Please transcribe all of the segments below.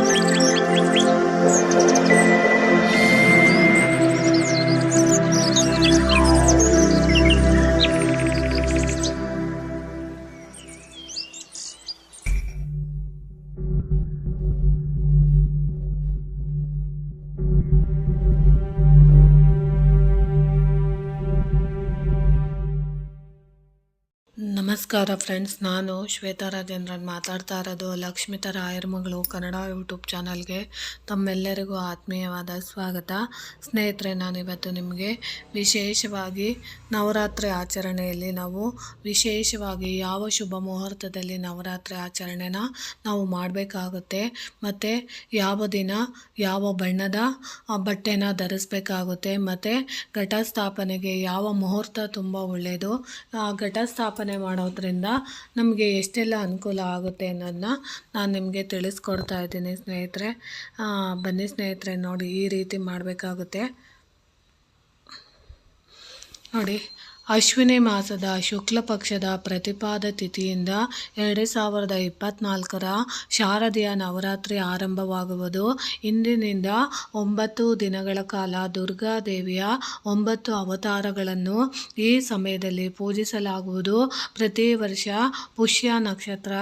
Thank you. Friends, ನಾನು ಶ್ವೇತಾ ರಾಜೇಂದ್ರನ್ ಮಾತಾಡ್ತಾ ಇರೋದು ಲಕ್ಷ್ಮಿತ ರಾಯರ್ ಮಗಳು ಕನ್ನಡ ಯೂಟ್ಯೂಬ್ ಚಾನಲ್ಗೆ. ತಮ್ಮೆಲ್ಲರಿಗೂ ಆತ್ಮೀಯವಾದ ಸ್ವಾಗತ. ಸ್ನೇಹಿತರೆ, ನಾನಿವತ್ತು ನಿಮಗೆ ವಿಶೇಷವಾಗಿ ನವರಾತ್ರಿ ಆಚರಣೆಯಲ್ಲಿ ನಾವು ವಿಶೇಷವಾಗಿ ಯಾವ ಶುಭ ಮುಹೂರ್ತದಲ್ಲಿ ನವರಾತ್ರಿ ಆಚರಣೆನ ನಾವು ಮಾಡಬೇಕಾಗುತ್ತೆ, ಮತ್ತು ಯಾವ ದಿನ ಯಾವ ಬಣ್ಣದ ಬಟ್ಟೆನ ಧರಿಸಬೇಕಾಗುತ್ತೆ, ಮತ್ತು ಘಟಸ್ಥಾಪನೆಗೆ ಯಾವ ಮುಹೂರ್ತ ತುಂಬ ಒಳ್ಳೆಯದು ಘಟಸ್ಥಾಪನೆ ಮಾಡೋದ್ರಿಂದ ನಮಗೆ ಎಷ್ಟೆಲ್ಲ ಅನುಕೂಲ ಆಗುತ್ತೆ ಅನ್ನೋದನ್ನ ನಾನು ನಿಮಗೆ ತಿಳಿಸ್ಕೊಡ್ತಾ ಇದ್ದೀನಿ ಸ್ನೇಹಿತರೆ. ಬನ್ನಿ ಸ್ನೇಹಿತರೆ, ನೋಡಿ ಈ ರೀತಿ ಮಾಡಬೇಕಾಗುತ್ತೆ. ನೋಡಿ. ಅಶ್ವಿನಿ ಮಾಸದ ಶುಕ್ಲ ಪಕ್ಷದ ಪ್ರತಿಪಾದ ತಿಥಿಯಿಂದ ಎರಡು ಸಾವಿರದ ಇಪ್ಪತ್ನಾಲ್ಕರ ಶಾರದೀಯ ನವರಾತ್ರಿ ಆರಂಭವಾಗುವುದು. ಇಂದಿನಿಂದ ಒಂಬತ್ತು ದಿನಗಳ ಕಾಲ ದುರ್ಗಾದೇವಿಯ ಒಂಬತ್ತು ಅವತಾರಗಳನ್ನು ಈ ಸಮಯದಲ್ಲಿ ಪೂಜಿಸಲಾಗುವುದು. ಪ್ರತಿ ವರ್ಷ ಪುಷ್ಯ ನಕ್ಷತ್ರ,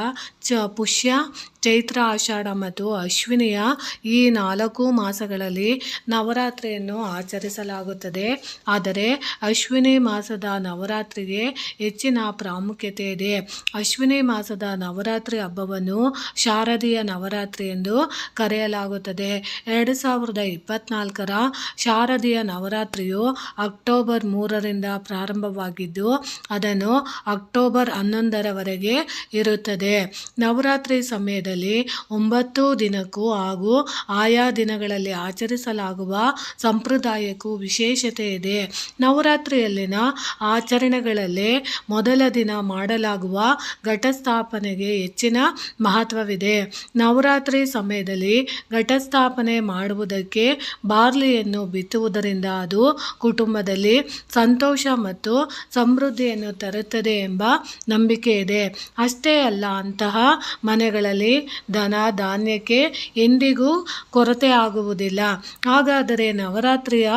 ಚ, ಪುಷ್ಯ ಚೈತ್ರ ಆಷಾಢ ಮತ್ತು ಅಶ್ವಿನಿಯ ಈ ನಾಲ್ಕು ಮಾಸಗಳಲ್ಲಿ ನವರಾತ್ರಿಯನ್ನು ಆಚರಿಸಲಾಗುತ್ತದೆ. ಆದರೆ ಅಶ್ವಿನಿ ಮಾಸದ ನವರಾತ್ರಿಗೆ ಹೆಚ್ಚಿನ ಪ್ರಾಮುಖ್ಯತೆ ಇದೆ. ಅಶ್ವಿನಿ ಮಾಸದ ನವರಾತ್ರಿ ಹಬ್ಬವನ್ನು ಶಾರದೀಯ ನವರಾತ್ರಿ ಎಂದು ಕರೆಯಲಾಗುತ್ತದೆ. ಎರಡು ಸಾವಿರದ ಇಪ್ಪತ್ನಾಲ್ಕರ ಶಾರದೀಯ ನವರಾತ್ರಿಯು ಅಕ್ಟೋಬರ್ ಮೂರರಿಂದ ಪ್ರಾರಂಭವಾಗಿದ್ದು, ಅದನ್ನು ಅಕ್ಟೋಬರ್ ಹನ್ನೊಂದರವರೆಗೆ ಇರುತ್ತದೆ. ನವರಾತ್ರಿ ಸಮಯದಲ್ಲಿ ಒಂಬತ್ತು ದಿನಕ್ಕೂ ಹಾಗೂ ಆಯಾ ದಿನಗಳಲ್ಲಿ ಆಚರಿಸಲಾಗುವ ಸಂಪ್ರದಾಯಕ್ಕೂ ವಿಶೇಷತೆ ಇದೆ. ನವರಾತ್ರಿಯಲ್ಲಿನ ಆಚರಣೆಗಳಲ್ಲೇ ಮೊದಲ ದಿನ ಮಾಡಲಾಗುವ ಘಟಸ್ಥಾಪನೆಗೆ ಹೆಚ್ಚಿನ ಮಹತ್ವವಿದೆ. ನವರಾತ್ರಿ ಸಮಯದಲ್ಲಿ ಘಟಸ್ಥಾಪನೆ ಮಾಡುವುದಕ್ಕೆ ಬಾರ್ಲಿಯನ್ನು ಬಿತ್ತುವುದರಿಂದ ಅದು ಕುಟುಂಬದಲ್ಲಿ ಸಂತೋಷ ಮತ್ತು ಸಮೃದ್ಧಿಯನ್ನು ತರುತ್ತದೆ ಎಂಬ ನಂಬಿಕೆ ಇದೆ. ಅಷ್ಟೇ ಅಲ್ಲ, ಅಂತಹ ಮನೆಗಳಲ್ಲಿ ದನ ಧಾನ್ಯಕ್ಕೆ ಎಂದಿಗೂ ಕೊರತೆ ಆಗುವುದಿಲ್ಲ. ಹಾಗಾದರೆ ನವರಾತ್ರಿಯ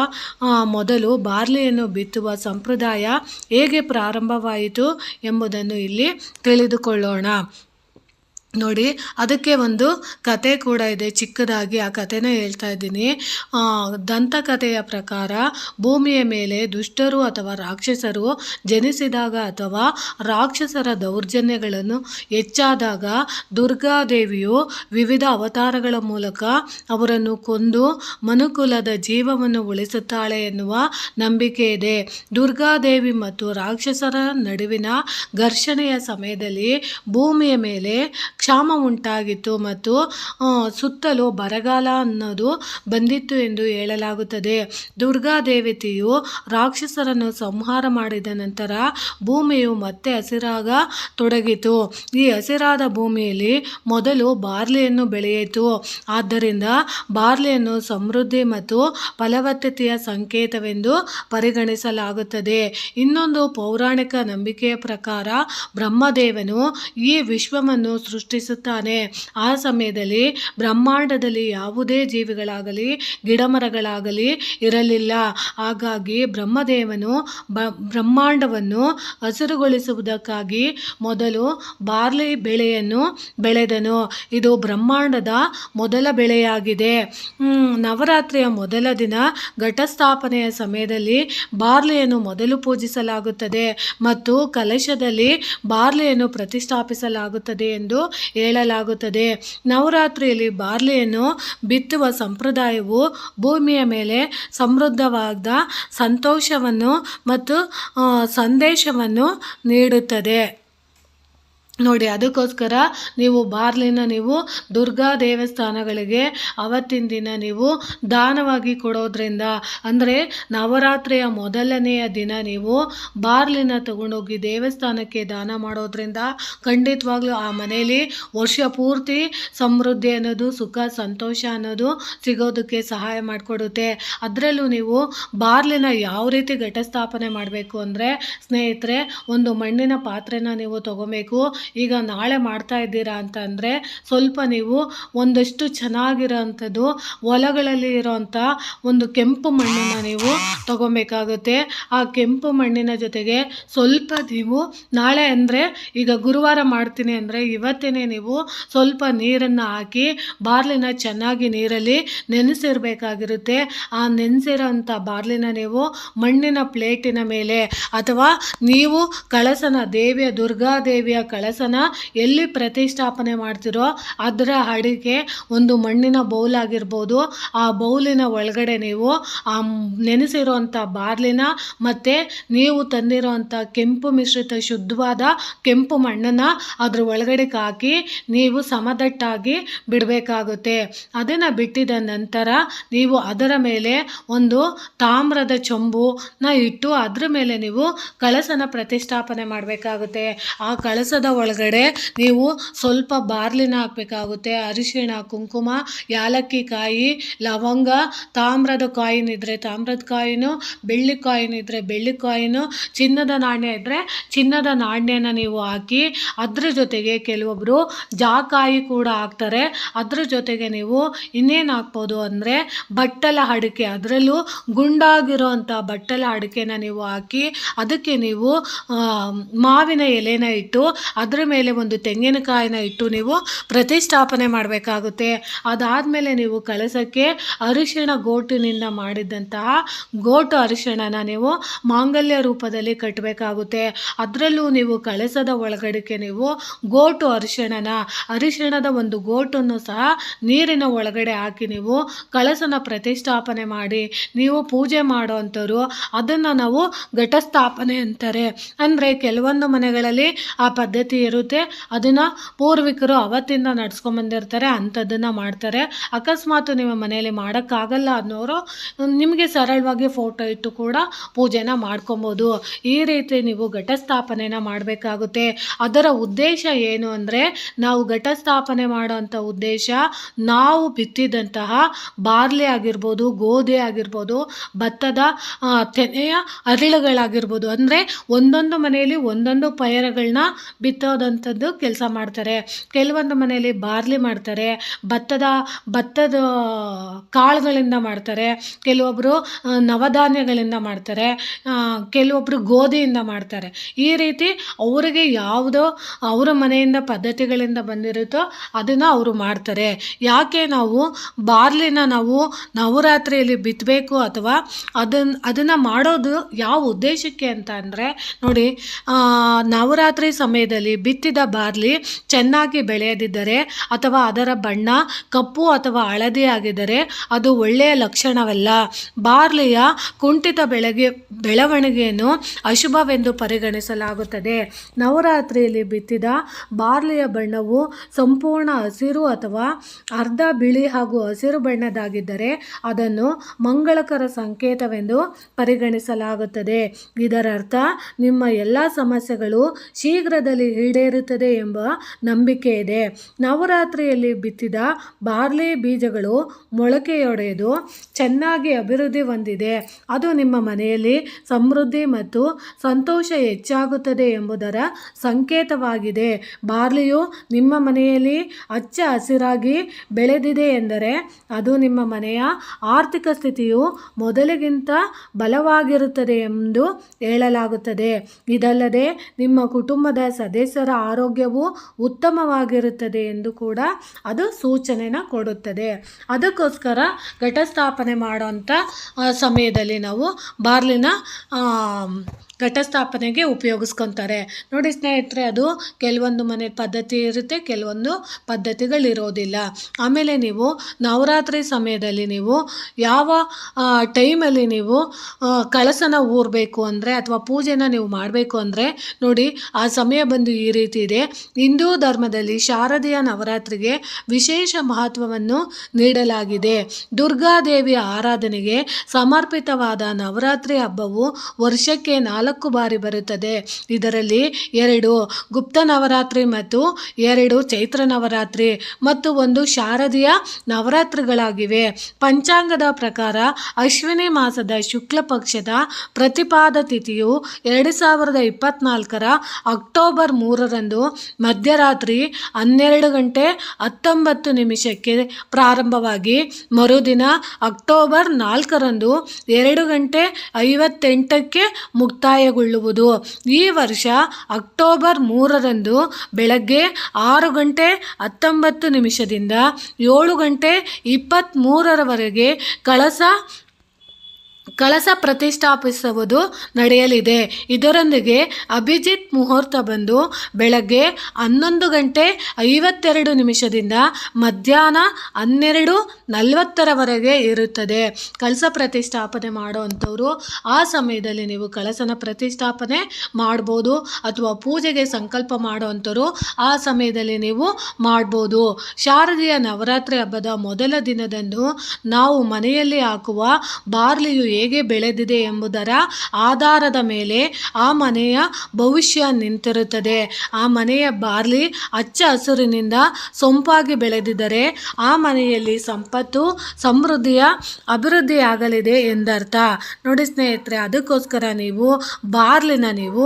ಮೊದಲು ಬಾರ್ಲಿಯನ್ನು ಬಿತ್ತುವ ಸಂಪ್ರದಾಯ ಹೇಗೆ ಪ್ರಾರಂಭವಾಯಿತು ಎಂಬುದನ್ನು ಇಲ್ಲಿ ತಿಳಿದುಕೊಳ್ಳೋಣ. ನೋಡಿ, ಅದಕ್ಕೆ ಒಂದು ಕತೆ ಕೂಡ ಇದೆ, ಚಿಕ್ಕದಾಗಿ ಆ ಕಥೆನ ಹೇಳ್ತಾ ಇದ್ದೀನಿ. ದಂತಕಥೆಯ ಪ್ರಕಾರ ಭೂಮಿಯ ಮೇಲೆ ದುಷ್ಟರು ಅಥವಾ ರಾಕ್ಷಸರು ಜನಿಸಿದಾಗ ಅಥವಾ ರಾಕ್ಷಸರ ದೌರ್ಜನ್ಯಗಳನ್ನು ಹೆಚ್ಚಾದಾಗ ದುರ್ಗಾದೇವಿಯು ವಿವಿಧ ಅವತಾರಗಳ ಮೂಲಕ ಅವರನ್ನು ಕೊಂದು ಮನುಕುಲದ ಜೀವವನ್ನು ಉಳಿಸುತ್ತಾಳೆ ಎನ್ನುವ ನಂಬಿಕೆ ಇದೆ. ದುರ್ಗಾದೇವಿ ಮತ್ತು ರಾಕ್ಷಸರ ನಡುವಿನ ಘರ್ಷಣೆಯ ಸಮಯದಲ್ಲಿ ಭೂಮಿಯ ಮೇಲೆ ಕ್ಷಾಮ ಉಂಟಾಗಿತ್ತು ಮತ್ತು ಸುತ್ತಲೂ ಬರಗಾಲ ಅನ್ನೋದು ಬಂದಿತ್ತು ಎಂದು ಹೇಳಲಾಗುತ್ತದೆ. ದುರ್ಗಾ ದೇವತೆಯು ರಾಕ್ಷಸರನ್ನು ಸಂಹಾರ ಮಾಡಿದ ನಂತರ ಭೂಮಿಯು ಮತ್ತೆ ಹಸಿರಾಗ ತೊಡಗಿತು. ಈ ಹಸಿರಾದ ಭೂಮಿಯಲ್ಲಿ ಮೊದಲು ಬಾರ್ಲಿಯನ್ನು ಬೆಳೆಯಿತು. ಆದ್ದರಿಂದ ಬಾರ್ಲಿಯನ್ನು ಸಮೃದ್ಧಿ ಮತ್ತು ಫಲವತ್ತತೆಯ ಸಂಕೇತವೆಂದು ಪರಿಗಣಿಸಲಾಗುತ್ತದೆ. ಇನ್ನೊಂದು ಪೌರಾಣಿಕ ನಂಬಿಕೆಯ ಪ್ರಕಾರ ಬ್ರಹ್ಮದೇವನು ಈ ವಿಶ್ವವನ್ನು ಸೃಷ್ಟಿಸುತ್ತಾನೆ. ಆ ಸಮಯದಲ್ಲಿ ಬ್ರಹ್ಮಾಂಡದಲ್ಲಿ ಯಾವುದೇ ಜೀವಿಗಳಾಗಲಿ, ಗಿಡಮರಗಳಾಗಲಿ ಇರಲಿಲ್ಲ. ಹಾಗಾಗಿ ಬ್ರಹ್ಮದೇವನು ಬ, ಬ್ರಹ್ಮಾಂಡವನ್ನು ಹಸಿರುಗೊಳಿಸುವುದಕ್ಕಾಗಿ ಮೊದಲು ಬಾರ್ಲಿ ಬೆಳೆಯನ್ನು ಬೆಳೆದನು. ಇದು ಬ್ರಹ್ಮಾಂಡದ ಮೊದಲ ಬೆಳೆಯಾಗಿದೆ. ನವರಾತ್ರಿಯ ಮೊದಲ ದಿನ ಘಟಸ್ಥಾಪನೆಯ ಸಮಯದಲ್ಲಿ ಬಾರ್ಲಿಯನ್ನು ಮೊದಲು ಪೂಜಿಸಲಾಗುತ್ತದೆ ಮತ್ತು ಕಲಶದಲ್ಲಿ ಬಾರ್ಲಿಯನ್ನು ಪ್ರತಿಷ್ಠಾಪಿಸಲಾಗುತ್ತದೆ ಎಂದು ಹೇಳಲಾಗುತ್ತದೆ. ನವರಾತ್ರಿಯಲ್ಲಿ ಬಾರ್ಲಿಯನ್ನು ಬಿತ್ತುವ ಸಂಪ್ರದಾಯವು ಭೂಮಿಯ ಮೇಲೆ ಸಮೃದ್ಧವಾದ ಸಂತೋಷವನ್ನು ಮತ್ತು ಸಂದೇಶವನ್ನು ನೀಡುತ್ತದೆ. ನೋಡಿ, ಅದಕ್ಕೋಸ್ಕರ ನೀವು ಬಾರ್ಲಿನ ನೀವು ದುರ್ಗಾ ದೇವಸ್ಥಾನಗಳಿಗೆ ಅವತ್ತಿನ ದಿನ ನೀವು ದಾನವಾಗಿ ಕೊಡೋದ್ರಿಂದ, ಅಂದರೆ ನವರಾತ್ರಿಯ ಮೊದಲನೆಯ ದಿನ ನೀವು ಬಾರ್ಲಿನ ತಗೊಂಡೋಗಿ ದೇವಸ್ಥಾನಕ್ಕೆ ದಾನ ಮಾಡೋದ್ರಿಂದ ಖಂಡಿತವಾಗ್ಲೂ ಆ ಮನೆಯಲ್ಲಿ ವರ್ಷ ಪೂರ್ತಿ ಸಮೃದ್ಧಿ ಅನ್ನೋದು, ಸುಖ, ಸಂತೋಷ ಅನ್ನೋದು ಸಿಗೋದಕ್ಕೆ ಸಹಾಯ ಮಾಡಿಕೊಡುತ್ತೆ. ಅದರಲ್ಲೂ ನೀವು ಬಾರ್ಲಿನ ಯಾವ ರೀತಿ ಘಟಸ್ಥಾಪನೆ ಮಾಡಬೇಕು ಅಂದರೆ, ಸ್ನೇಹಿತರೆ, ಒಂದು ಮಣ್ಣಿನ ಪಾತ್ರೆನ ನೀವು ತಗೋಬೇಕು. ಈಗ ನಾಳೆ ಮಾಡ್ತಾ ಇದ್ದೀರಾ ಅಂತ ಅಂದರೆ ಸ್ವಲ್ಪ ನೀವು ಒಂದಷ್ಟು ಚೆನ್ನಾಗಿರೋವಂಥದ್ದು ಹೊಲಗಳಲ್ಲಿ ಇರೋವಂಥ ಒಂದು ಕೆಂಪು ಮಣ್ಣನ್ನು ನೀವು ತಗೊಬೇಕಾಗುತ್ತೆ. ಆ ಕೆಂಪು ಮಣ್ಣಿನ ಜೊತೆಗೆ ಸ್ವಲ್ಪ ನೀವು ನಾಳೆ ಅಂದರೆ ಈಗ ಗುರುವಾರ ಮಾಡ್ತೀನಿ ಅಂದರೆ ಇವತ್ತೇ ನೀವು ಸ್ವಲ್ಪ ನೀರನ್ನು ಹಾಕಿ ಬಾರ್ಲಿನ ಚೆನ್ನಾಗಿ ನೀರಲ್ಲಿ ನೆನೆಸಿರಬೇಕಾಗಿರುತ್ತೆ. ಆ ನೆನೆಸಿರೋಂಥ ಬಾರ್ಲಿನ ನೀವು ಮಣ್ಣಿನ ಪ್ಲೇಟಿನ ಮೇಲೆ ಅಥವಾ ನೀವು ಕಳಸನ ದೇವಿಯ ದುರ್ಗಾದೇವಿಯ ಕಳಸನ ಎಲ್ಲಿ ಪ್ರತಿಷ್ಠಾಪನೆ ಮಾಡ್ತಿರೋ ಅದರ ಅಡಿಗೆ ಒಂದು ಮಣ್ಣಿನ ಬೌಲ್ ಆಗಿರ್ಬೋದು. ಆ ಬೌಲಿನ ಒಳಗಡೆ ನೀವು, ಆ ನೆನೆಸಿರುವಂಥ ಬಾರ್ಲಿನ ಮತ್ತು ನೀವು ತಂದಿರೋವಂಥ ಕೆಂಪು ಮಿಶ್ರಿತ ಶುದ್ಧವಾದ ಕೆಂಪು ಮಣ್ಣನ್ನು ಅದ್ರ ಒಳಗಡೆ ಹಾಕಿ ನೀವು ಸಮದಟ್ಟಾಗಿ ಬಿಡಬೇಕಾಗುತ್ತೆ. ಅದನ್ನು ಬಿಟ್ಟಿದ ನಂತರ ನೀವು ಅದರ ಮೇಲೆ ಒಂದು ತಾಮ್ರದ ಚೊಂಬುನ ಇಟ್ಟು ಅದ್ರ ಮೇಲೆ ನೀವು ಕಳಸನ ಪ್ರತಿಷ್ಠಾಪನೆ ಮಾಡಬೇಕಾಗುತ್ತೆ. ಆ ಕಳಸದ ಒಳಗಡೆ ನೀವು ಸ್ವಲ್ಪ ಬಾರ್ಲಿನ ಹಾಕಬೇಕಾಗುತ್ತೆ, ಅರಿಶಿಣ, ಕುಂಕುಮ, ಯಾಲಕ್ಕಿ ಕಾಯಿ, ಲವಂಗ, ತಾಮ್ರದ ಕಾಯಿನ್ ಇದ್ದರೆ ತಾಮ್ರದ ಕಾಯಿನು, ಬೆಳ್ಳಿ ಕಾಯಿನ್ ಇದ್ದರೆ ಬೆಳ್ಳಿ ಕಾಯಿನು, ಚಿನ್ನದ ನಾಣ್ಯ ಇದ್ದರೆ ಚಿನ್ನದ ನಾಣ್ಯನ ನೀವು ಹಾಕಿ ಅದ್ರ ಜೊತೆಗೆ ಕೆಲವೊಬ್ಬರು ಜಾಕಾಯಿ ಕೂಡ ಹಾಕ್ತಾರೆ. ಅದ್ರ ಜೊತೆಗೆ ನೀವು ಇನ್ನೇನು ಹಾಕ್ಬೋದು ಅಂದರೆ ಬಟ್ಟಲ ಅಡಿಕೆ, ಅದರಲ್ಲೂ ಗುಂಡಾಗಿರೋವಂಥ ಬಟ್ಟಲ ಅಡಿಕೆನ ನೀವು ಹಾಕಿ ಅದಕ್ಕೆ ನೀವು ಮಾವಿನ ಎಲೆನ ಇಟ್ಟು ಅದರ ಮೇಲೆ ಒಂದು ತೆಂಗಿನಕಾಯಿನ ಇಟ್ಟು ನೀವು ಪ್ರತಿಷ್ಠಾಪನೆ ಮಾಡಬೇಕಾಗುತ್ತೆ. ಅದಾದಮೇಲೆ ನೀವು ಕಳಸಕ್ಕೆ ಅರಿಶಿಣ ಗೋಟಿನಿಂದ ಮಾಡಿದಂತಹ ಗೋಟು ಅರಿಶಿಣನ ನೀವು ಮಾಂಗಲ್ಯ ರೂಪದಲ್ಲಿ ಕಟ್ಟಬೇಕಾಗುತ್ತೆ. ಅದರಲ್ಲೂ ನೀವು ಕಳಸದ ಒಳಗಡೆಗೆ ನೀವು ಗೋಟು ಅರಿಶಿಣನ, ಅರಿಶಿಣದ ಒಂದು ಗೋಟನ್ನು ಸಹ ನೀರಿನ ಒಳಗಡೆ ಹಾಕಿ ನೀವು ಕಳಸನ ಪ್ರತಿಷ್ಠಾಪನೆ ಮಾಡಿ, ನೀವು ಪೂಜೆ ಮಾಡೋವಂಥವ್ರು ಅದನ್ನು ನಾವು ಘಟಸ್ಥಾಪನೆ ಅಂತಾರೆ. ಅಂದರೆ ಕೆಲವೊಂದು ಮನೆಗಳಲ್ಲಿ ಆ ಪದ್ಧತಿ ಇರುತ್ತೆ. ಅದನ್ನು ಪೂರ್ವಿಕರು ಅವತ್ತಿಂದ ನಡ್ಸ್ಕೊಂಬಂದಿರ್ತಾರೆ, ಅಂಥದ್ದನ್ನು ಮಾಡ್ತಾರೆ. ಅಕಸ್ಮಾತ್ ನಿಮ್ಮ ಮನೆಯಲ್ಲಿ ಮಾಡೋಕ್ಕಾಗಲ್ಲ ಅನ್ನೋರು ನಿಮಗೆ ಸರಳವಾಗಿ ಫೋಟೋ ಇಟ್ಟು ಕೂಡ ಪೂಜೆನ ಮಾಡ್ಕೊಬೋದು. ಈ ರೀತಿ ನೀವು ಘಟಸ್ಥಾಪನೆನ ಮಾಡಬೇಕಾಗುತ್ತೆ. ಅದರ ಉದ್ದೇಶ ಏನು ಅಂದರೆ, ನಾವು ಘಟಸ್ಥಾಪನೆ ಮಾಡೋವಂಥ ಉದ್ದೇಶ, ನಾವು ಬಿತ್ತಿದಂತಹ ಬಾರ್ಲಿ ಆಗಿರ್ಬೋದು, ಗೋಧಿ ಆಗಿರ್ಬೋದು, ಭತ್ತದ ತೆನೆಯ ಅರಿಳುಗಳಾಗಿರ್ಬೋದು. ಅಂದರೆ ಒಂದೊಂದು ಮನೆಯಲ್ಲಿ ಒಂದೊಂದು ಪೈರುಗಳನ್ನ ಬಿತ್ತೋದಂಥದ್ದು ಕೆಲಸ ಮಾಡ್ತಾರೆ. ಕೆಲವೊಂದು ಮನೆಯಲ್ಲಿ ಬಾರ್ಲಿ ಮಾಡ್ತಾರೆ, ಭತ್ತದ ಭತ್ತದ ಕಾಳುಗಳಿಂದ ಮಾಡ್ತಾರೆ. ಕೆಲವೊಬ್ಬರು ನವಧಾನ್ಯಗಳಿಂದ ಮಾಡ್ತಾರೆ. ಕೆಲವೊಬ್ಬರು ಗೋಧಿಯಿಂದ ಮಾಡ್ತಾರೆ. ಈ ರೀತಿ ಅವರಿಗೆ ಯಾವುದೋ ಅವರ ಮನೆಯಿಂದ ಪದ್ಧತಿಗಳಿಂದ ಬಂದಿರುತ್ತೋ ಅದನ್ನು ಅವರು ಮಾಡ್ತಾರೆ. ಯಾಕೆ ನಾವು ಬಾರ್ಲಿನ ನಾವು ನವರಾತ್ರಿಯಲ್ಲಿ ಬಿತ್ತಬೇಕು ಅಥವಾ ಅದನ್ನು ಅದನ್ನು ಮಾಡೋದು ಯಾವ ಉದ್ದೇಶಕ್ಕೆ ಅಂತ ಅಂದರೆ, ನೋಡಿ ನವರಾತ್ರಿ ಸಮಯದಲ್ಲಿ ಬಿತ್ತಿದ ಬಾರ್ಲಿ ಚೆನ್ನಾಗಿ ಬೆಳೆಯದಿದ್ದರೆ ಅಥವಾ ಅದರ ಬಣ್ಣ, ಕಪ್ಪು ಅಥವಾ ಹಳದಿ ಆಗಿದ್ದರೆ ಅದು ಒಳ್ಳೆಯ ಲಕ್ಷಣವಲ್ಲ. ಬಾರ್ಲಿಯ ಕುಂಠಿತ ಬೆಳಗ್ಗೆ ಬೆಳವಣಿಗೆಯನ್ನು ಅಶುಭವೆಂದು ಪರಿಗಣಿಸಲಾಗುತ್ತದೆ. ನವರಾತ್ರಿಯಲ್ಲಿ ಬಿತ್ತಿದ ಬಾರ್ಲಿಯ ಬಣ್ಣವು ಸಂಪೂರ್ಣ ಹಸಿರು ಅಥವಾ ಅರ್ಧ ಬಿಳಿ ಹಾಗೂ ಹಸಿರು ಬಣ್ಣದಾಗಿದ್ದರೆ ಅದನ್ನು ಮಂಗಳಕರ ಸಂಕೇತವೆಂದು ಪರಿಗಣಿಸಲಾಗುತ್ತದೆ. ಇದರರ್ಥ, ನಿಮ್ಮ ಎಲ್ಲ ಸಮಸ್ಯೆಗಳು ಶೀಘ್ರದಲ್ಲಿ ಈಡೇರುತ್ತದೆ ಎಂಬ ನಂಬಿಕೆ ಇದೆ. ನವರಾತ್ರಿಯಲ್ಲಿ ಬಿತ್ತಿದ ಬಾರ್ಲಿ ಬೀಜಗಳು ಮೊಳಕೆಯೊಡೆದು ಚೆನ್ನಾಗಿ ಅಭಿವೃದ್ಧಿ ಹೊಂದಿದೆ. ಅದು ನಿಮ್ಮ ಮನೆಯಲ್ಲಿ ಸಮೃದ್ಧಿ ಮತ್ತು ಸಂತೋಷ ಹೆಚ್ಚಾಗುತ್ತದೆ ಎಂಬುದರ ಸಂಕೇತವಾಗಿದೆ. ಬಾರ್ಲಿಯು ನಿಮ್ಮ ಮನೆಯಲ್ಲಿ ಹಚ್ಚ ಹಸಿರಾಗಿ ಬೆಳೆದಿದೆ ಎಂದರೆ ಅದು ನಿಮ್ಮ ಮನೆಯ ಆರ್ಥಿಕ ಸ್ಥಿತಿಯು ಮೊದಲಿಗಿಂತ ಬಲವಾಗಿರುತ್ತದೆ ಎಂದು ಹೇಳಲಾಗುತ್ತದೆ. ಇದಲ್ಲದೆ ನಿಮ್ಮ ಕುಟುಂಬದ ಸದಸ್ಯರ ಆರೋಗ್ಯವು ಉತ್ತಮವಾಗಿರುತ್ತದೆ ಎಂದು ಕೂಡ ಅದು ಸೂಚನೆನ ಕೊಡುತ್ತದೆ. ಅದಕ್ಕೋಸ್ಕರ ಘಟಸ್ಥಾಪನೆ ಮಾಡೋಂಥ ಸಮಯದಲ್ಲಿ ನಾವು ಬಾರ್ಲಿನ ಘಟಸ್ಥಾಪನೆಗೆ ಉಪಯೋಗಿಸ್ಕೊತಾರೆ. ನೋಡಿ ಸ್ನೇಹಿತರೆ, ಅದು ಕೆಲವೊಂದು ಮನೆ ಪದ್ಧತಿ ಇರುತ್ತೆ, ಕೆಲವೊಂದು ಪದ್ಧತಿಗಳಿರೋದಿಲ್ಲ. ಆಮೇಲೆ ನೀವು ನವರಾತ್ರಿ ಸಮಯದಲ್ಲಿ ನೀವು ಯಾವ ಟೈಮಲ್ಲಿ ನೀವು ಕಳಸನ ಊರಬೇಕು ಅಂದರೆ ಅಥವಾ ಪೂಜೆನ ನೀವು ಮಾಡಬೇಕು ಅಂದರೆ ನೋಡಿ ಆ ಸಮಯ ಬಂದು ಈ ರೀತಿ ಇದೆ. ಹಿಂದೂ ಧರ್ಮದಲ್ಲಿ ಶಾರದೆಯ ನವರಾತ್ರಿಗೆ ವಿಶೇಷ ಮಹತ್ವವನ್ನು ನೀಡಲಾಗಿದೆ. ದುರ್ಗಾದೇವಿಯ ಆರಾಧನೆಗೆ ಸಮರ್ಪಿತವಾದ ನವರಾತ್ರಿ ಹಬ್ಬವು ವರ್ಷಕ್ಕೆ ನಾಲ್ಕು ಬಾರಿ ಬರುತ್ತದೆ. ಇದರಲ್ಲಿ ಎರಡು ಗುಪ್ತ ನವರಾತ್ರಿ ಮತ್ತು ಎರಡು ಚೈತ್ರ ನವರಾತ್ರಿ ಮತ್ತು ಒಂದು ಶಾರದೀಯ ನವರಾತ್ರಿಗಳಾಗಿವೆ. ಪಂಚಾಂಗದ ಪ್ರಕಾರ ಅಶ್ವಿನಿ ಮಾಸದ ಶುಕ್ಲ ಪಕ್ಷದ ಪ್ರತಿಪಾದ ತಿಥಿಯು ಎರಡು ಸಾವಿರದ ಇಪ್ಪತ್ನಾಲ್ಕರ ಅಕ್ಟೋಬರ್ ಮೂರ ಮೂರರಂದು ಮಧ್ಯರಾತ್ರಿ ಹನ್ನೆರಡು ಗಂಟೆ ಹತ್ತೊಂಬತ್ತು ನಿಮಿಷಕ್ಕೆ ಪ್ರಾರಂಭವಾಗಿ ಮರುದಿನ ಅಕ್ಟೋಬರ್ ನಾಲ್ಕರಂದು ಎರಡು ಗಂಟೆ ಐವತ್ತೆಂಟಕ್ಕೆ ಮುಕ್ತಾಯಗೊಳ್ಳುವುದು. ಈ ವರ್ಷ ಅಕ್ಟೋಬರ್ ಮೂರರಂದು ಬೆಳಗ್ಗೆ ಆರು ಗಂಟೆ ಹತ್ತೊಂಬತ್ತು ನಿಮಿಷದಿಂದ ಏಳು ಗಂಟೆ ಇಪ್ಪತ್ತ್ಮೂರರವರೆಗೆ ಕಳಸ ಕಳಸ ಪ್ರತಿಷ್ಠಾಪಿಸುವುದು ನಡೆಯಲಿದೆ. ಇದರೊಂದಿಗೆ ಅಭಿಜಿತ್ ಮುಹೂರ್ತ ಬಂದು ಬೆಳಗ್ಗೆ ಹನ್ನೊಂದು ಗಂಟೆ ಐವತ್ತೆರಡು ನಿಮಿಷದಿಂದ ಮಧ್ಯಾಹ್ನ ಹನ್ನೆರಡು ನಲವತ್ತರವರೆಗೆ ಇರುತ್ತದೆ. ಕಳಸ ಪ್ರತಿಷ್ಠಾಪನೆ ಮಾಡುವಂಥವರು ಆ ಸಮಯದಲ್ಲಿ ನೀವು ಕಳಸನ ಪ್ರತಿಷ್ಠಾಪನೆ ಮಾಡ್ಬೋದು ಅಥವಾ ಪೂಜೆಗೆ ಸಂಕಲ್ಪ ಮಾಡುವಂಥವ್ರು ಆ ಸಮಯದಲ್ಲಿ ನೀವು ಮಾಡ್ಬೋದು. ಶಾರದೀಯ ನವರಾತ್ರಿ ಹಬ್ಬದ ಮೊದಲ ದಿನದಂದು ನಾವು ಮನೆಯಲ್ಲಿ ಹಾಕುವ ಬಾರ್ಲಿಯು ಹೇಗೆ ಬೆಳೆದಿದೆ ಎಂಬುದರ ಆಧಾರದ ಮೇಲೆ ಆ ಮನೆಯ ಭವಿಷ್ಯ ನಿಂತಿರುತ್ತದೆ. ಆ ಮನೆಯ ಬಾರ್ಲಿ ಹಚ್ಚ ಹಸಿರಿನಿಂದ ಸೊಂಪಾಗಿ ಬೆಳೆದಿದ್ದರೆ ಆ ಮನೆಯಲ್ಲಿ ಸಂಪತ್ತು, ಸಮೃದ್ಧಿಯ ಅಭಿವೃದ್ಧಿಯಾಗಲಿದೆ ಎಂದರ್ಥ. ನೋಡಿ ಸ್ನೇಹಿತರೆ, ಅದಕ್ಕೋಸ್ಕರ ನೀವು ಬಾರ್ಲಿನ ನೀವು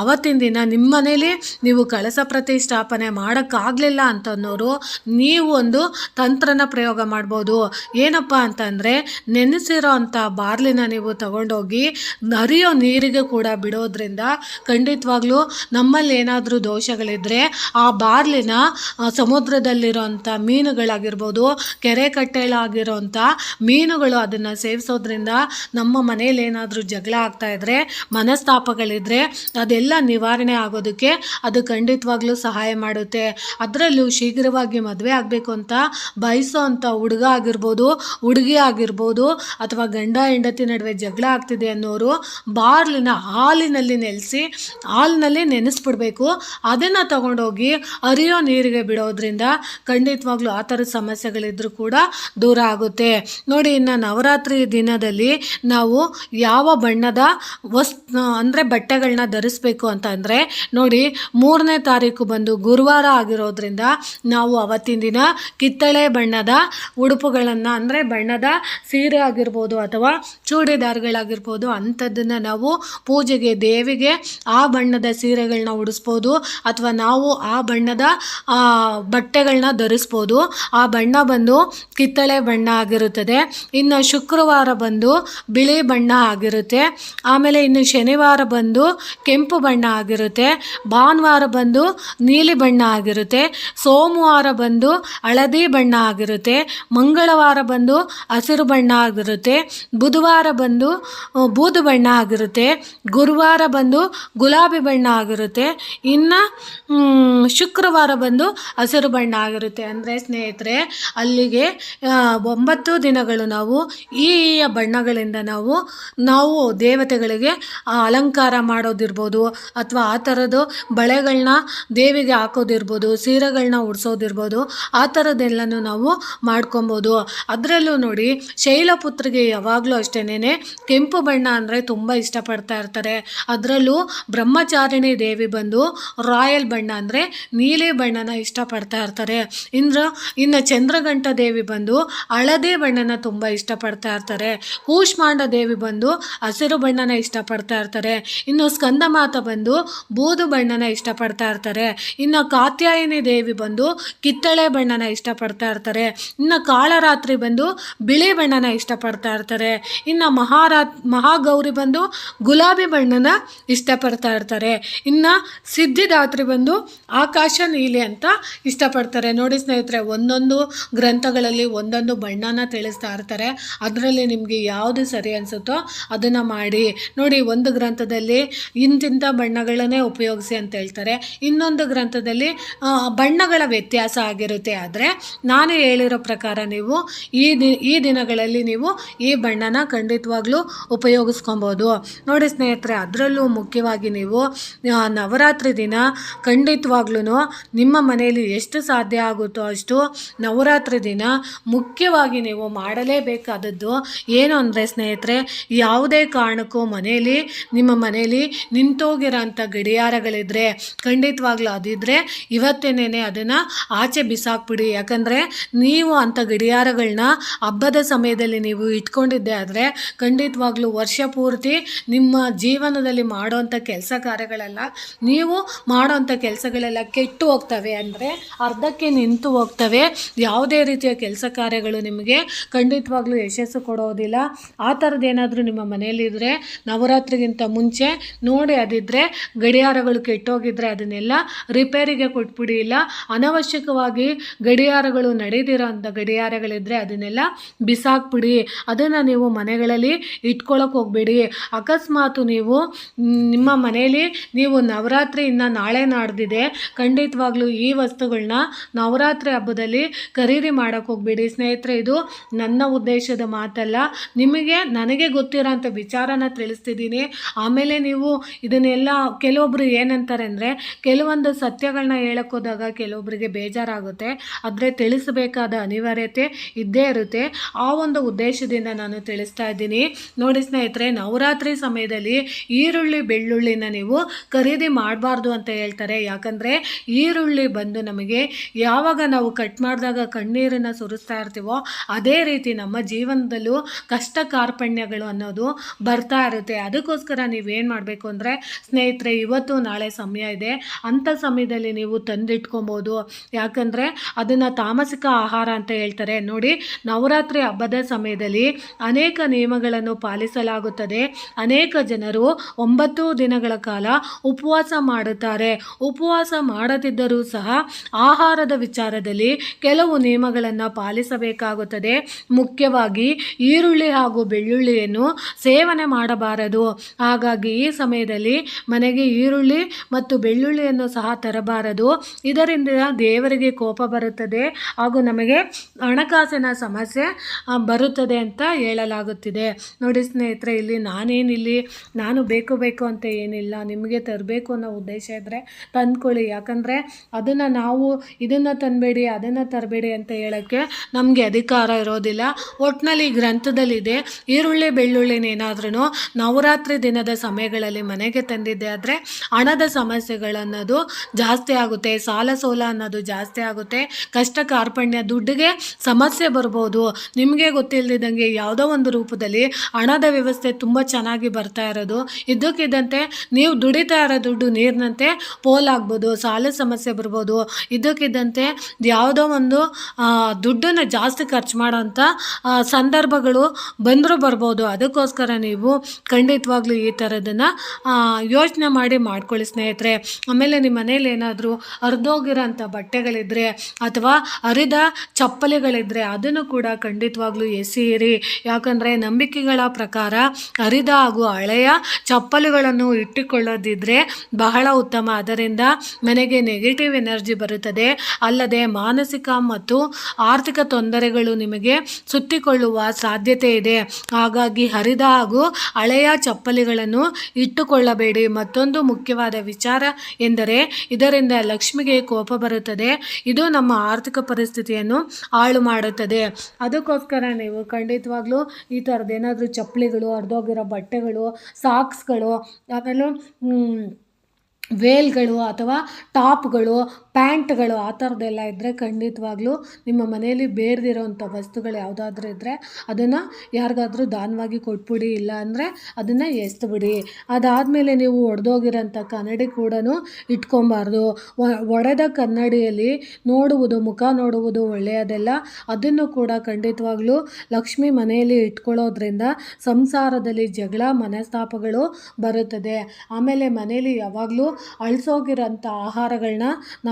ಅವತ್ತಿನ ದಿನ ನಿಮ್ಮ ಮನೇಲಿ ನೀವು ಕಳಸ ಪ್ರತಿಷ್ಠಾಪನೆ ಮಾಡೋಕ್ಕಾಗಲಿಲ್ಲ ಅಂತನ್ನೋರು ನೀವು ಒಂದು ತಂತ್ರನ ಪ್ರಯೋಗ ಮಾಡ್ಬೋದು. ಏನಪ್ಪ ಅಂತಂದರೆ ನೆನೆಸಿರೋ ಅಂಥ ಬಾರ್ಲಿನ ನೀವು ತಗೊಂಡೋಗಿ ಹರಿಯೋ ನೀರಿಗೆ ಕೂಡ ಬಿಡೋದ್ರಿಂದ ಖಂಡಿತವಾಗ್ಲೂ ನಮ್ಮಲ್ಲಿ ಏನಾದರೂ ದೋಷಗಳಿದ್ದರೆ ಆ ಬಾರ್ಲಿನ ಸಮುದ್ರದಲ್ಲಿರೋಂಥ ಮೀನುಗಳಾಗಿರ್ಬೋದು, ಕೆರೆ ಕಟ್ಟೆಲಾಗಿರೋಂಥ ಮೀನುಗಳು ಅದನ್ನು ಸೇವಿಸೋದ್ರಿಂದ ನಮ್ಮ ಮನೇಲಿ ಏನಾದರೂ ಜಗಳ ಆಗ್ತಾ ಇದ್ದರೆ ಮನಸ್ತಾಪಗಳಿದ್ರೆ ಅದೆಲ್ಲ ನಿವಾರಣೆ ಆಗೋದಕ್ಕೆ ಅದು ಖಂಡಿತವಾಗ್ಲೂ ಸಹಾಯ ಮಾಡುತ್ತೆ. ಅದರಲ್ಲೂ ಶೀಘ್ರವಾಗಿ ಮದುವೆ ಆಗಬೇಕು ಅಂತ ಬಯಸೋ ಅಂಥ ಹುಡುಗ ಆಗಿರ್ಬೋದು, ಹುಡುಗಿ ಆಗಿರ್ಬೋದು, ಅಥವಾ ಗಂಡ ಹೆಂಡತಿ ನಡುವೆ ಜಗಳ ಆಗ್ತಿದೆ ಅನ್ನೋರು ಬಾರ್ಲಿನ ಹಾಲಿನಲ್ಲಿ ನೆಲೆಸಿ, ಹಾಲಿನಲ್ಲಿ ನೆನೆಸ್ಬಿಡ್ಬೇಕು. ಅದನ್ನು ತಗೊಂಡೋಗಿ ಅರಿಯೋ ನೀರಿಗೆ ಬಿಡೋದ್ರಿಂದ ಖಂಡಿತವಾಗ್ಲೂ ಆ ಥರದ ಸಮಸ್ಯೆಗಳಿದ್ರೂ ಕೂಡ ದೂರ ಆಗುತ್ತೆ. ನೋಡಿ, ಇನ್ನು ನವರಾತ್ರಿ ದಿನದಲ್ಲಿ ನಾವು ಯಾವ ಬಣ್ಣದ ವಸ್, ಅಂದರೆ ಬಟ್ಟೆಗಳನ್ನ ಧರಿಸ್ಬೇಕು ಅಂತ ಅಂದರೆ, ನೋಡಿ, ಮೂರನೇ ತಾರೀಕು ಬಂದು ಗುರುವಾರ ಆಗಿರೋದ್ರಿಂದ ನಾವು ಅವತ್ತಿನ ದಿನ ಕಿತ್ತಳೆ ಬಣ್ಣದ ಉಡುಪುಗಳನ್ನು, ಅಂದರೆ ಬಣ್ಣದ ಸೀರೆ ಆಗಿರ್ಬೋದು ಅಥವಾ ಚೂಡಿದಾರ್ಗಳಾಗಿರ್ಬೋದು, ಅಂಥದ್ದನ್ನು ನಾವು ಪೂಜೆಗೆ, ದೇವಿಗೆ ಆ ಬಣ್ಣದ ಸೀರೆಗಳನ್ನ ಉಡಿಸ್ಬೋದು, ಅಥವಾ ನಾವು ಆ ಬಣ್ಣದ ಬಟ್ಟೆಗಳನ್ನ ಧರಿಸ್ಬೋದು. ಆ ಬಣ್ಣ ಬಂದು ಕಿತ್ತಳೆ ಬಣ್ಣ ಆಗಿರುತ್ತದೆ. ಇನ್ನು ಶುಕ್ರವಾರ ಬಂದು ಬಿಳಿ ಬಣ್ಣ ಆಗಿರುತ್ತೆ. ಆಮೇಲೆ ಇನ್ನು ಶನಿವಾರ ಬಂದು ಕೆಂಪು ಬಣ್ಣ ಆಗಿರುತ್ತೆ. ಭಾನುವಾರ ಬಂದು ನೀಲಿ ಬಣ್ಣ ಆಗಿರುತ್ತೆ. ಸೋಮವಾರ ಬಂದು ಹಳದಿ ಬಣ್ಣ ಆಗಿರುತ್ತೆ. ಮಂಗಳವಾರ ಬಂದು ಹಸಿರು ಬಣ್ಣ ಆಗಿರುತ್ತೆ. ಬುಧವಾರ ಬಂದು ಬೂದು ಬಣ್ಣ ಆಗಿರುತ್ತೆ. ಗುರುವಾರ ಬಂದು ಗುಲಾಬಿ ಬಣ್ಣ ಆಗಿರುತ್ತೆ. ಇನ್ನು ಶುಕ್ರವಾರ ಬಂದು ಹಸಿರು ಬಣ್ಣ ಆಗಿರುತ್ತೆ. ಅಂದರೆ ಸ್ನೇಹಿತರೆ, ಅಲ್ಲಿಗೆ ಒಂಬತ್ತು ದಿನಗಳು ನಾವು ಈ ಬಣ್ಣಗಳಿಂದ ನಾವು ನಾವು ದೇವತೆಗಳಿಗೆ ಅಲಂಕಾರ ಮಾಡೋದಿರ್ಬೋದು, ಅಥವಾ ಆ ಥರದ್ದು ಬಳೆಗಳನ್ನ ದೇವಿಗೆ ಹಾಕೋದಿರ್ಬೋದು ಸೀರೆಗಳನ್ನ ಉಡ್ಸೋದಿರ್ಬೋದು, ಆ ಥರದ್ದೆಲ್ಲನೂ ನಾವು ಮಾಡ್ಕೊಬೋದು. ಅದರಲ್ಲೂ ನೋಡಿ, ಶೈಲಪುತ್ರಿಗೆ ಯಾವಾಗಲೂ ಅಷ್ಟೇನೆ ಕೆಂಪು ಬಣ್ಣ ಅಂದರೆ ತುಂಬ ಇಷ್ಟಪಡ್ತಾ ಇರ್ತಾರೆ. ಅದರಲ್ಲೂ ಬ್ರಹ್ಮಚಾರಿಣಿ ದೇವಿ ಬಂದು ರಾಯಲ್ ಬಣ್ಣ ಅಂದರೆ ನೀಲಿ ಬಣ್ಣನ ಇಷ್ಟಪಡ್ತಾ ಇರ್ತಾರೆ. ಇಂದ್ರ, ಇನ್ನು ಚಂದ್ರಗಂಟ ದೇವಿ ಬಂದು ಹಳದಿ ಬಣ್ಣನ ತುಂಬ ಇಷ್ಟಪಡ್ತಾ ಇರ್ತಾರೆ. ಕೂಷ್ಮಾಂಡ ದೇವಿ ಬಂದು ಹಸಿರು ಬಣ್ಣನ ಇಷ್ಟಪಡ್ತಾ ಇರ್ತಾರೆ. ಇನ್ನು ಸ್ಕಂದಮಾತ ಬಂದು ಬೂದು ಬಣ್ಣನ ಇಷ್ಟಪಡ್ತಾ ಇರ್ತಾರೆ. ಇನ್ನು ಕಾತ್ಯಾಯಿನಿ ದೇವಿ ಬಂದು ಕಿತ್ತಳೆ ಬಣ್ಣನ ಇಷ್ಟಪಡ್ತಾ ಇರ್ತಾರೆ. ಇನ್ನು ಕಾಳರಾತ್ರಿ ಬಂದು ಬಿಳಿ ಬಣ್ಣನ ಇಷ್ಟಪಡ್ತಾ ಇರ್ತಾರೆ. ಇನ್ನು ಮಹಾರಾ ಮಹಾಗೌರಿ ಬಂದು ಗುಲಾಬಿ ಬಣ್ಣನ ಇಷ್ಟಪಡ್ತಾ ಇರ್ತಾರೆ. ಇನ್ನು ಸಿದ್ಧಿದಾತ್ರಿ ಬಂದು ಆಕಾಶ ನೀಲಿ ಅಂತ ಇಷ್ಟಪಡ್ತಾರೆ. ನೋಡಿ ಸ್ನೇಹಿತರೆ, ಒಂದೊಂದು ಗ್ರಂಥಗಳಲ್ಲಿ ಒಂದೊಂದು ಬಣ್ಣನ ತಿಳಿಸ್ತಾ ಇರ್ತಾರೆ. ಅದರಲ್ಲಿ ನಿಮಗೆ ಯಾವುದು ಸರಿ ಅನಿಸುತ್ತೋ ಅದನ್ನು ಮಾಡಿ. ನೋಡಿ, ಒಂದು ಗ್ರಂಥದಲ್ಲಿ ಇಂತಿಂಥ ಬಣ್ಣಗಳನ್ನೇ ಉಪಯೋಗಿಸಿ ಅಂತ ಹೇಳ್ತಾರೆ. ಇನ್ನೊಂದು ಗ್ರಂಥದಲ್ಲಿ ಬಣ್ಣಗಳ ವ್ಯತ್ಯಾಸ ಆಗಿರುತ್ತೆ. ಆದರೆ ನಾನು ಹೇಳಿರೋ ಪ್ರಕಾರ ನೀವು ಈ ಈ ದಿನಗಳಲ್ಲಿ ನೀವು ಈ ಬಣ್ಣನ ಖಂಡಿತವಾಗ್ಲೂ ಉಪಯೋಗಿಸ್ಕೊಬೋದು. ನೋಡಿ ಸ್ನೇಹಿತರೆ, ಅದರಲ್ಲೂ ಮುಖ್ಯವಾಗಿ ನೀವು ನವರಾತ್ರಿ ದಿನ ಖಂಡಿತವಾಗ್ಲೂ ನಿಮ್ಮ ಮನೆಯಲ್ಲಿ ಎಷ್ಟು ಸಾಧ್ಯ ಆಗುತ್ತೋ ಅಷ್ಟು ನವರಾತ್ರಿ ದಿನ ಮುಖ್ಯವಾಗಿ ನೀವು ಮಾಡಲೇಬೇಕಾದದ್ದು ಏನು ಅಂದರೆ ಸ್ನೇಹಿತರೆ, ಯಾವುದೇ ಕಾರಣಕ್ಕೂ ಮನೆಯಲ್ಲಿ, ನಿಮ್ಮ ಮನೆಯಲ್ಲಿ ನಿಂತೋಗಿರೋಂಥ ಗಡಿಯಾರಗಳಿದ್ರೆ, ಖಂಡಿತವಾಗ್ಲೂ ಅದಿದ್ರೆ ಇವತ್ತೇನೇ ಅದನ್ನು ಆಚೆ ಬಿಸಾಕ್ಬಿಡಿ. ಯಾಕಂದರೆ ನೀವು ಅಂಥ ಗಡಿಯಾರಗಳನ್ನ ಹಬ್ಬದ ಸಮಯದಲ್ಲಿ ನೀವು ಇಟ್ಕೊಂಡಿದ್ದೆ ಆದರೆ ಖಂಡಿತವಾಗ್ಲೂ ವರ್ಷ ಪೂರ್ತಿ ನಿಮ್ಮ ಜೀವನದಲ್ಲಿ ಮಾಡೋವಂಥ ಕೆಲಸ ಕಾರ್ಯಗಳೆಲ್ಲ ನೀವು ಮಾಡೋವಂಥ ಕೆಲಸಗಳೆಲ್ಲ ಕೆಟ್ಟು ಹೋಗ್ತವೆ ಅಂದರೆ ಅರ್ಧಕ್ಕೆ ನಿಂತು ಹೋಗ್ತವೆ. ಯಾವುದೇ ರೀತಿಯ ಕೆಲಸ ಕಾರ್ಯಗಳು ನಿಮಗೆ ಖಂಡಿತವಾಗ್ಲೂ ಯಶಸ್ಸು ಕೊಡೋದಿಲ್ಲ. ಆ ಥರದ್ದು ಏನಾದರೂ ನಿಮ್ಮ ಮನೆಯಲ್ಲಿದ್ದರೆ ನವರಾತ್ರಿಗಿಂತ ಮುಂಚೆ ನೋಡಿ ಅದಿದ್ದರೆ ಗಡಿಯಾರಗಳು ಕೆಟ್ಟೋಗಿದ್ರೆ ಅದನ್ನೆಲ್ಲ ರಿಪೇರಿಗೆ ಕೊಟ್ಬಿಡಿ. ಇಲ್ಲ, ಅನವಶ್ಯಕವಾಗಿ ಗಡಿಯಾರಗಳು ನಡೆದಿರೋ ಅಂಥ ಗಡಿಯಾರಗಳಿದ್ದರೆ ಅದನ್ನೆಲ್ಲ ಬಿಸಾಕ್ಬಿಡಿ. ಅದನ್ನು ನೀವು ಮನೆಗಳಲ್ಲಿ ಇಟ್ಕೊಳ್ಳೋಕೆ ಹೋಗಬೇಡಿ. ಅಕಸ್ಮಾತು ನೀವು ನಿಮ್ಮ ಮನೆಯಲ್ಲಿ ನೀವು ನವರಾತ್ರಿ ಇನ್ನು ನಾಳೆ ನಾಡ್ದಿದೆ. ಖಂಡಿತವಾಗ್ಲೂ ಈ ವಸ್ತುಗಳನ್ನ ನವರಾತ್ರಿ ಹಬ್ಬದಲ್ಲಿ ಖರೀದಿ ಮಾಡೋಕ್ಕೆ ಹೋಗಬೇಡಿ. ಸ್ನೇಹಿತರೆ, ಇದು ನನ್ನ ಉದ್ದೇಶದ ಮಾತಲ್ಲ. ನಿಮಗೆ, ನನಗೆ ಗೊತ್ತಿರೋಂಥ ವಿಚಾರನ ತಿಳಿಸ್ತಿದ್ದೀನಿ. ಆಮೇಲೆ ನೀವು ಇದನ್ನೆಲ್ಲ ಕೆಲವೊಬ್ರು ಏನಂತಾರೆ ಅಂದರೆ, ಕೆಲವೊಂದು ಸತ್ಯಗಳನ್ನ ಹೇಳಕ್ಕೆ ಹೋದಾಗ ಕೆಲವೊಬ್ಬರಿಗೆ ಬೇಜಾರಾಗುತ್ತೆ. ಆದರೆ ತಿಳಿಸಬೇಕಾದ ಅನಿವಾರ್ಯತೆ ಇದ್ದೇ ಇರುತ್ತೆ. ಆ ಒಂದು ಉದ್ದೇಶದಿಂದ ನಾನು ತಿಳಿಸ್ತಾ ಇದ್ದೀನಿ. ನೋಡಿ ಸ್ನೇಹಿತರೆ, ನವರಾತ್ರಿ ಸಮಯದಲ್ಲಿ ಈರುಳ್ಳಿ, ಬೆಳ್ಳುಳ್ಳಿನ ನೀವು ಖರೀದಿ ಮಾಡಬಾರ್ದು ಅಂತ ಹೇಳ್ತಾರೆ. ಯಾಕಂದರೆ ಈರುಳ್ಳಿ ಬಂದು ನಮಗೆ ಯಾವಾಗ ನಾವು ಕಟ್ ಮಾಡಿದಾಗ ಕಣ್ಣೀರನ್ನು ಸುರಿಸ್ತಾ ಇರ್ತೀವೋ ಅದೇ ರೀತಿ ನಮ್ಮ ಜೀವನದಲ್ಲೂ ಕಷ್ಟ ಕಾರ್ಪಣ್ಯಗಳು ಅನ್ನೋದು ಬರ್ತಾ ಇರುತ್ತೆ. ಅದಕ್ಕೋಸ್ಕರ ನೀವೇನು ಮಾಡಬೇಕು ಅಂದರೆ, ಸ್ನೇಹಿತರೆ, ಇವತ್ತು ನಾಳೆ ಸಮಯ ಇದೆ. ಅಂಥ ಸಮಯದಲ್ಲಿ ನೀವು ತಂದಿಟ್ಕೊಬೋದು. ಯಾಕಂದರೆ ಅದನ್ನು ತಾಮಸಿಕ ಆಹಾರ ಅಂತ ಹೇಳ್ತಾರೆ. ನೋಡಿ, ನವರಾತ್ರಿ ಹಬ್ಬದ ಸಮಯದಲ್ಲಿ ಅನೇಕ ನಿಯಮಗಳನ್ನು ಪಾಲಿಸಲಾಗುತ್ತದೆ. ಅನೇಕ ಜನರು ಒಂಬತ್ತು ದಿನಗಳ ಕಾಲ ಉಪವಾಸ ಮಾಡುತ್ತಾರೆ. ಉಪವಾಸ ಮಾಡದಿದ್ದರೂ ಸಹ ಆಹಾರದ ವಿಚಾರದಲ್ಲಿ ಕೆಲವು ನಿಯಮಗಳನ್ನು ಪಾಲಿಸಬೇಕಾಗುತ್ತದೆ. ಮುಖ್ಯವಾಗಿ ಈರುಳ್ಳಿ ಹಾಗೂ ಬೆಳ್ಳುಳ್ಳಿಯನ್ನು ಸೇವನೆ ಮಾಡಬಾರದು. ಹಾಗಾಗಿ ಈ ಸಮಯದಲ್ಲಿ ಮನೆಗೆ ಈರುಳ್ಳಿ ಮತ್ತು ಬೆಳ್ಳುಳ್ಳಿಯನ್ನು ಸಹ ತರಬಾರದು. ಇದರಿಂದ ದೇವರಿಗೆ ಕೋಪ ಬರುತ್ತದೆ ಹಾಗೂ ನಮಗೆ ಹಣಕಾಸಿನ ಸಮಸ್ಯೆ ಬರುತ್ತದೆ ಅಂತ ಹೇಳಲಾಗುತ್ತಿದೆ. ನೋಡಿ ಸ್ನೇಹಿತರೆ, ಇಲ್ಲಿ ನಾನೇನಿಲ್ಲಿ, ನಾನು ಬೇಕು ಬೇಕು ಅಂತ ಏನಿಲ್ಲ, ನಿಮಗೆ ತರಬೇಕು ಅನ್ನೋ ಉದ್ದೇಶ ಇದ್ದರೆ ತಂದ್ಕೊಳ್ಳಿ. ಯಾಕಂದರೆ ಅದನ್ನು ನಾವು ಇದನ್ನು ತಂದಬೇಡಿ, ಅದನ್ನು ತರಬೇಡಿ ಅಂತ ಹೇಳೋಕ್ಕೆ ನಮಗೆ ಅಧಿಕಾರ ಇರೋದಿಲ್ಲ. ಒಟ್ಟಿನಲ್ಲಿ ಈ ಗ್ರಂಥದಲ್ಲಿದೆ, ಈರುಳ್ಳಿ ಬೆಳ್ಳುಳ್ಳಿನೇನಾದ್ರೂ ನವರಾತ್ರಿ ದಿನದ ಸಮಯಗಳಲ್ಲಿ ಮನೆಗೆ ತಂದಿದ್ದೆ ಆದರೆ ಹಣದ ಸಮಸ್ಯೆಗಳನ್ನೋದು ಜಾಸ್ತಿ ಆಗುತ್ತೆ, ಸಾಲ ಸೋಲ ಅನ್ನೋದು ಜಾಸ್ತಿ ಆಗುತ್ತೆ, ಕಷ್ಟ ಕಾರ್ಪಣ್ಯ ದುಡ್ಡಿಗೆ ಸಮಸ್ಯೆ ಬರ್ಬೋದು. ನಿಮಗೆ ಗೊತ್ತಿಲ್ಲದಿದ್ದಂಗೆ ಯಾವುದೋ ಒಂದು ರೂಪದಲ್ಲಿ ಹಣದ ವ್ಯವಸ್ಥೆ ತುಂಬ ಚೆನ್ನಾಗಿ ಬರ್ತಾ ಇರೋದು. ಇದ್ದಕ್ಕಿದ್ದಂತೆ ನೀವು ದುಡಿತಾ ಇರೋ ದುಡ್ಡು ನೀರಿನಂತೆ ಪೋಲಾಗ್ಬೋದು ಸಾಲ ಸಮಸ್ಯೆ ಬರ್ಬೋದು. ಇದ್ದಕ್ಕಿದ್ದಂತೆ ಯಾವುದೋ ಒಂದು ದುಡ್ಡನ್ನು ಜಾಸ್ತಿ ಖರ್ಚು ಮಾಡೋಂಥ ಸಂದರ್ಭಗಳು ಬಂದರೂ ಬರ್ಬೋದು. ಅದಕ್ಕೋಸ್ಕರ ನೀವು ಖಂಡಿತವಾಗ್ಲೂ ಈ ಥರದನ್ನು ಯೋಚನೆ ಮಾಡಿ ಮಾಡ್ಕೊಳ್ಳಿ ಸ್ನೇಹಿತರೆ. ಆಮೇಲೆ ನಿಮ್ಮ ಮನೇಲಿ ಏನಾದರೂ ಹರಿದೋಗಿರೋಂಥ ಬಟ್ಟೆಗಳಿದ್ದರೆ ಅಥವಾ ಹರಿದ ಚಪ್ಪಲಿಗಳಿದ್ದರೆ ಅದನ್ನು ಕೂಡ ಖಂಡಿತವಾಗ್ಲೂ ಎಸೆಯಿರಿ. ಯಾಕಂದರೆ ನಂಬಿಕೆಗಳ ಪ್ರಕಾರ ಹರಿದ ಹಾಗೂ ಹಳೆಯ ಚಪ್ಪಲುಗಳನ್ನು ಇಟ್ಟುಕೊಳ್ಳೋದಿದ್ರೆ ಬಹಳ ಉತ್ತಮ. ಅದರಿಂದ ಮನೆಗೆ ನೆಗೆಟಿವ್ ಎನರ್ಜಿ ಬರುತ್ತದೆ. ಅಲ್ಲದೆ ಮಾನಸಿಕ ಮತ್ತು ಆರ್ಥಿಕ ತೊಂದರೆಗಳು ನಿಮಗೆ ಸುತ್ತಿಕೊಳ್ಳುವ ಸಾಧ್ಯತೆ ಇದೆ. ಹಾಗಾಗಿ ಹರಿದ ಹಾಗೂ ಹಳೆಯ ಚಪ್ಪಲಿಗಳನ್ನು ಇಟ್ಟುಕೊಳ್ಳಬೇಡಿ. ಮತ್ತೊಂದು ಮುಖ್ಯವಾದ ವಿಚಾರ ಎಂದರೆ ಇದರಿಂದ ಲಕ್ಷ್ಮಿಗೆ ಕೋಪ ಬರುತ್ತದೆ. ಇದು ನಮ್ಮ ಆರ್ಥಿಕ ಪರಿಸ್ಥಿತಿಯನ್ನು ಹಾಳು ಮಾಡುತ್ತದೆ. ಅದಕ್ಕೋಸ್ಕರ ನೀವು ಖಂಡಿತವಾಗ್ಲೂ ಈ ಥರದ್ದು ಏನಾದರೂ ಚಪ್ಪಲಿಗಳು ಹರಿದೋಗಿರೋ ಬಟ್ಟೆಗಳು ಸಾಕ್ಸ್ಗಳು ಆಮೇಲೆ ವೇಲ್ಗಳು ಅಥವಾ ಟಾಪ್ಗಳು ಪ್ಯಾಂಟ್ಗಳು ಆ ಥರದ್ದೆಲ್ಲ ಇದ್ದರೆ ಖಂಡಿತವಾಗ್ಲೂ ನಿಮ್ಮ ಮನೆಯಲ್ಲಿ ಬೇರೆದಿರೋವಂಥ ವಸ್ತುಗಳು ಯಾವುದಾದ್ರೂ ಇದ್ದರೆ ಅದನ್ನು ಯಾರಿಗಾದ್ರೂ ದಾನವಾಗಿ ಕೊಟ್ಬಿಡಿ, ಇಲ್ಲ ಅಂದರೆ ಅದನ್ನು ಎಸ್ದುಬಿಡಿ ಅದಾದಮೇಲೆ ನೀವು ಒಡೆದೋಗಿರೋಂಥ ಕನ್ನಡಿ ಕೂಡ ಇಟ್ಕೊಬಾರ್ದು. ಒಡೆದ ಕನ್ನಡಿಯಲ್ಲಿ ನೋಡುವುದು, ಮುಖ ನೋಡುವುದು ಒಳ್ಳೆಯದೆಲ್ಲ. ಅದನ್ನು ಕೂಡ ಖಂಡಿತವಾಗ್ಲೂ ಲಕ್ಷ್ಮಿ ಮನೆಯಲ್ಲಿ ಇಟ್ಕೊಳ್ಳೋದ್ರಿಂದ ಸಂಸಾರದಲ್ಲಿ ಜಗಳ, ಮನಸ್ತಾಪಗಳು ಬರುತ್ತದೆ. ಆಮೇಲೆ ಮನೆಯಲ್ಲಿ ಯಾವಾಗಲೂ ಅಳಿಸೋಗಿರೋಂಥ ಆಹಾರಗಳನ್ನ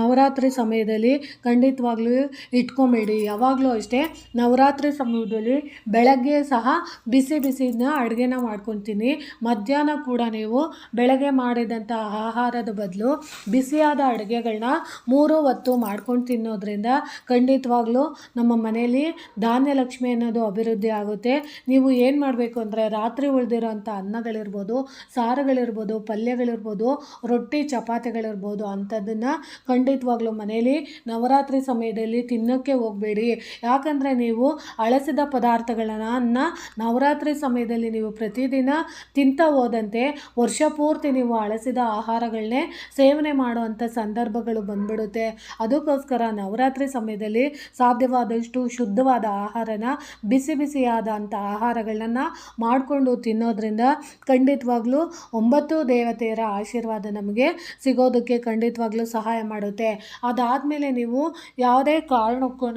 ನವರಾತ್ರಿ ಸಮಯದಲ್ಲಿ ಖಂಡಿತವಾಗ್ಲೂ ಇಟ್ಕೊಬೇಡಿ. ಯಾವಾಗಲೂ ಅಷ್ಟೇ ನವರಾತ್ರಿ ಸಮಯದಲ್ಲಿ ಬೆಳಗ್ಗೆ ಸಹ ಬಿಸಿ ಬಿಸಿನ ಅಡುಗೆನ ಮಾಡ್ಕೊತೀನಿ. ಮಧ್ಯಾಹ್ನ ಕೂಡ ನೀವು ಬೆಳಗ್ಗೆ ಮಾಡಿದಂಥ ಆಹಾರದ ಬದಲು ಬಿಸಿಯಾದ ಅಡುಗೆಗಳನ್ನ ಮೂರು ಹೊತ್ತು ಮಾಡ್ಕೊಂಡು ತಿನ್ನೋದ್ರಿಂದ ಖಂಡಿತವಾಗ್ಲೂ ನಮ್ಮ ಮನೆಯಲ್ಲಿ ಧಾನ್ಯ ಲಕ್ಷ್ಮಿ ಅನ್ನೋದು ಅಭಿವೃದ್ಧಿ ಆಗುತ್ತೆ. ನೀವು ಏನು ಮಾಡಬೇಕು ಅಂದರೆ ರಾತ್ರಿ ಉಳಿದಿರೋಂಥ ಅನ್ನಗಳಿರ್ಬೋದು, ಸಾರುಗಳಿರ್ಬೋದು, ಪಲ್ಯಗಳಿರ್ಬೋದು, ರೊಟ್ಟಿ, ಚಪಾತಿಗಳಿರ್ಬೋದು ಅಂಥದ್ದನ್ನು ಖಂಡಿತ ಖಂಡಿತವಾಗ್ಲೂ ಮನೆಯಲ್ಲಿ ನವರಾತ್ರಿ ಸಮಯದಲ್ಲಿ ತಿನ್ನೋಕ್ಕೆ ಹೋಗಬೇಡಿ. ಯಾಕಂದರೆ ನೀವು ಅಳಸಿದ ಪದಾರ್ಥಗಳನ್ನು ನವರಾತ್ರಿ ಸಮಯದಲ್ಲಿ ನೀವು ಪ್ರತಿದಿನ ತಿಂತಾ ಹೋದಂತೆ ವರ್ಷ ಪೂರ್ತಿ ನೀವು ಅಳಸಿದ ಆಹಾರಗಳನ್ನೇ ಸೇವನೆ ಮಾಡುವಂಥ ಸಂದರ್ಭಗಳು ಬಂದ್ಬಿಡುತ್ತೆ. ಅದಕ್ಕೋಸ್ಕರ ನವರಾತ್ರಿ ಸಮಯದಲ್ಲಿ ಸಾಧ್ಯವಾದಷ್ಟು ಶುದ್ಧವಾದ ಆಹಾರನ, ಬಿಸಿ ಬಿಸಿಯಾದಂಥ ಆಹಾರಗಳನ್ನು ಮಾಡಿಕೊಂಡು ತಿನ್ನೋದ್ರಿಂದ ಖಂಡಿತವಾಗ್ಲೂ ಒಂಬತ್ತು ದೇವತೆಯರ ಆಶೀರ್ವಾದ ನಮಗೆ ಸಿಗೋದಕ್ಕೆ ಖಂಡಿತವಾಗ್ಲೂ ಸಹಾಯ ಮಾಡುತ್ತೆ. ಅದಾದಮೇಲೆ ನೀವು ಯಾವುದೇ ಕಾರಣಕ್ಕೂ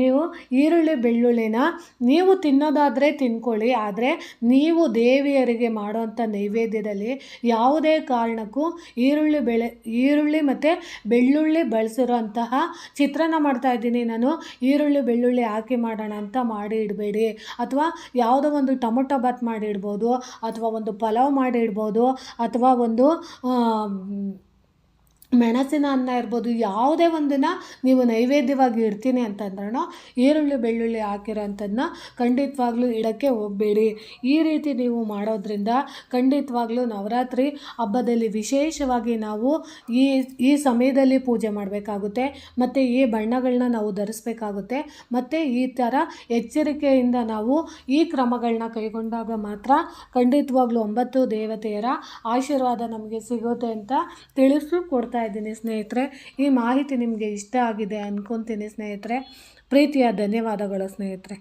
ನೀವು ಈರುಳ್ಳಿ, ಬೆಳ್ಳುಳ್ಳಿನ ನೀವು ತಿನ್ನೋದಾದರೆ ತಿನ್ಕೊಳ್ಳಿ. ಆದರೆ ನೀವು ದೇವಿಯರಿಗೆ ಮಾಡುವಂಥ ನೈವೇದ್ಯದಲ್ಲಿ ಯಾವುದೇ ಕಾರಣಕ್ಕೂ ಈರುಳ್ಳಿ, ಬೆಳೆ, ಈರುಳ್ಳಿ ಮತ್ತು ಬೆಳ್ಳುಳ್ಳಿ ಬಳಸಿರೋಂತಹ ಚಿತ್ರಾನ್ನ ಮಾಡ್ತಾ ಇದ್ದೀನಿ. ನಾನು ಈರುಳ್ಳಿ, ಬೆಳ್ಳುಳ್ಳಿ ಹಾಕಿ ಮಾಡೋಣ ಅಂತ ಮಾಡಿ ಇಡಬೇಡಿ. ಅಥವಾ ಯಾವುದೋ ಒಂದು ಟೊಮೊಟೊ ಬಾತ್ ಮಾಡಿ ಇಡ್ಬೋದು, ಅಥವಾ ಒಂದು ಪಲಾವ್ ಮಾಡಿ ಇಡ್ಬೋದು, ಅಥವಾ ಒಂದು ಮೆಣಸಿನ ಅನ್ನ ಇರ್ಬೋದು, ಯಾವುದೇ ಒಂದನ್ನು ನೀವು ನೈವೇದ್ಯವಾಗಿ ಇಡ್ತೀನಿ ಅಂತಂದ್ರೂ ಈರುಳ್ಳಿ, ಬೆಳ್ಳುಳ್ಳಿ ಹಾಕಿರೋಂಥದ್ದನ್ನ ಖಂಡಿತವಾಗ್ಲೂ ಇಡೋಕ್ಕೆ ಹೋಗಬೇಡಿ. ಈ ರೀತಿ ನೀವು ಮಾಡೋದ್ರಿಂದ ಖಂಡಿತವಾಗ್ಲೂ ನವರಾತ್ರಿ ಹಬ್ಬದಲ್ಲಿ ವಿಶೇಷವಾಗಿ ನಾವು ಈ ಈ ಸಮಯದಲ್ಲಿ ಪೂಜೆ ಮಾಡಬೇಕಾಗುತ್ತೆ. ಮತ್ತು ಈ ಬಣ್ಣಗಳನ್ನ ನಾವು ಧರಿಸ್ಬೇಕಾಗುತ್ತೆ. ಮತ್ತು ಈ ಥರ ಎಚ್ಚರಿಕೆಯಿಂದ ನಾವು ಈ ಕ್ರಮಗಳನ್ನ ಕೈಗೊಂಡಾಗ ಮಾತ್ರ ಖಂಡಿತವಾಗ್ಲೂ ಒಂಬತ್ತು ದೇವತೆಯರ ಆಶೀರ್ವಾದ ನಮಗೆ ಸಿಗುತ್ತೆ ಅಂತ ತಿಳಿಸು ಕೊಡ್ತಾ ಇದ್ದೀನಿ ಸ್ನೇಹಿತರೆ ಈ ಮಾಹಿತಿ ನಿಮಗೆ ಇಷ್ಟ ಆಗಿದೆ ಅಂದ್ಕೊತೀನಿ ಸ್ನೇಹಿತರೆ. ಪ್ರೀತಿಯ ಧನ್ಯವಾದಗಳು ಸ್ನೇಹಿತರೆ.